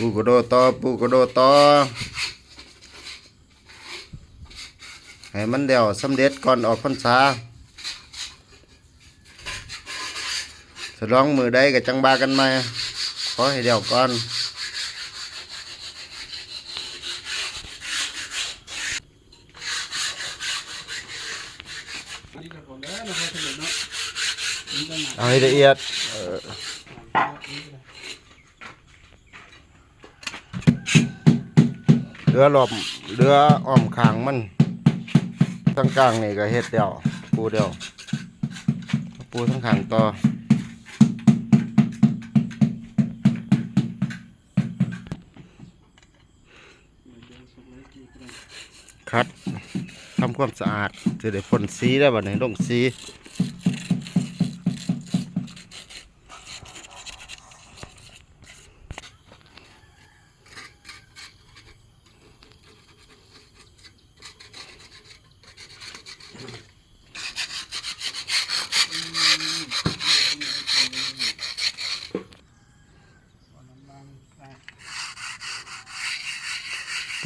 ปูกระโดดต่อปูกระโดดต่อให้มันเดี่ยวสำเร็จก่อนออกพรรษาสลองมือใดกับจังบากันไหมขอให้เดี่ยวก่อนอันนี้ก็ก่อนแล้วนะครับสนุกเนาะนี่ก็หนักเอาให้ละเอียด เอ่อเรือหลบเรืออ้อมขางมันทั้งกลางนี่ก็เฮ็ดเดียวปูเดียวปูทั้งขางต่อคัดทำความสะอาดจะได้พ่นสีได้บ่ไหนลงสี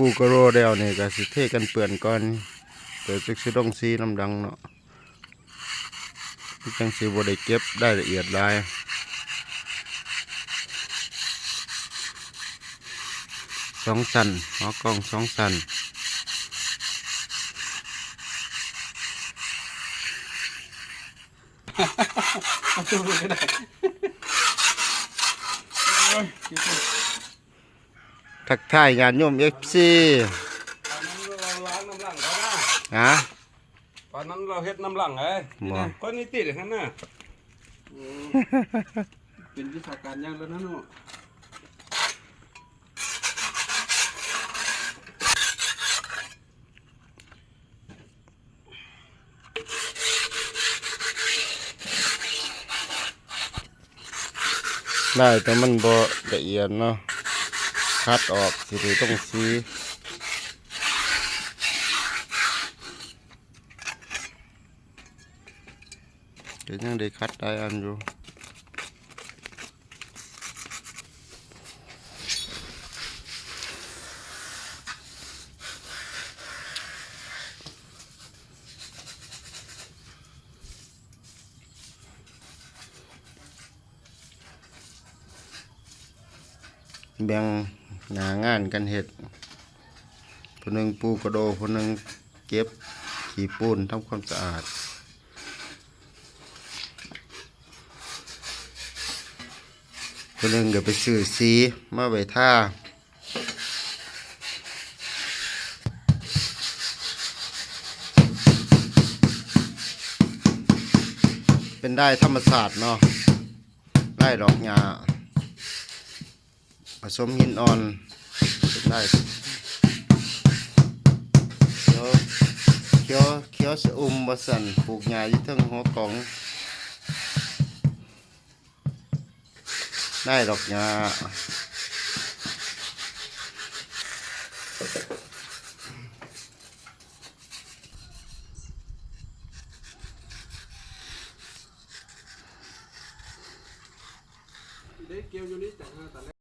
ปูกระโรเดียวนี่ก็สิเทกันเปื่อนก่อนเดี๋ยวจะสิลงสีน้ำดังเนาะที่จังสีบได้เก็บได้ละเอียดหลายสองสันหัวกล้องสองสันเอาตัวไปได้โอ้ยเดี๋ยวก่อน ทักทายงานโยมเอฟซีตอนนั้นเราล้างน้ำหลังเขานะฮะตอนนั้นเราเฮ็ดน้ำหลังไงนี่บ่นะก้อนนี้ติดข้างหน้าโอ้เป็นวิชาการยากแล้วนะเนาะได้แต่มันบ่ละเอียดเนาะ คัดออกสิได้ต้องสีเดี๋ยังได้คัดได้อันอยู่ แบ่งหนางานกันเห็ดผู้หนึ่งปูกระโดผู้หนึ่งเก็บขี้ปูนทำความสะอาดผู้หนึ่งก็ไปซื้อสีมาไว้ท่าเป็นได้ธรรมศาสตร์เนาะได้ดอกหญ้า ผสมหินอ่อนได้เขียวเขียวเขียวสะอุ่มบสันปลูกหญ้าอยู่เทั้งหัวกล่อง ได้ดอกหญ้าเด็กเกี่ยวอยู่นี่จากหน้าตา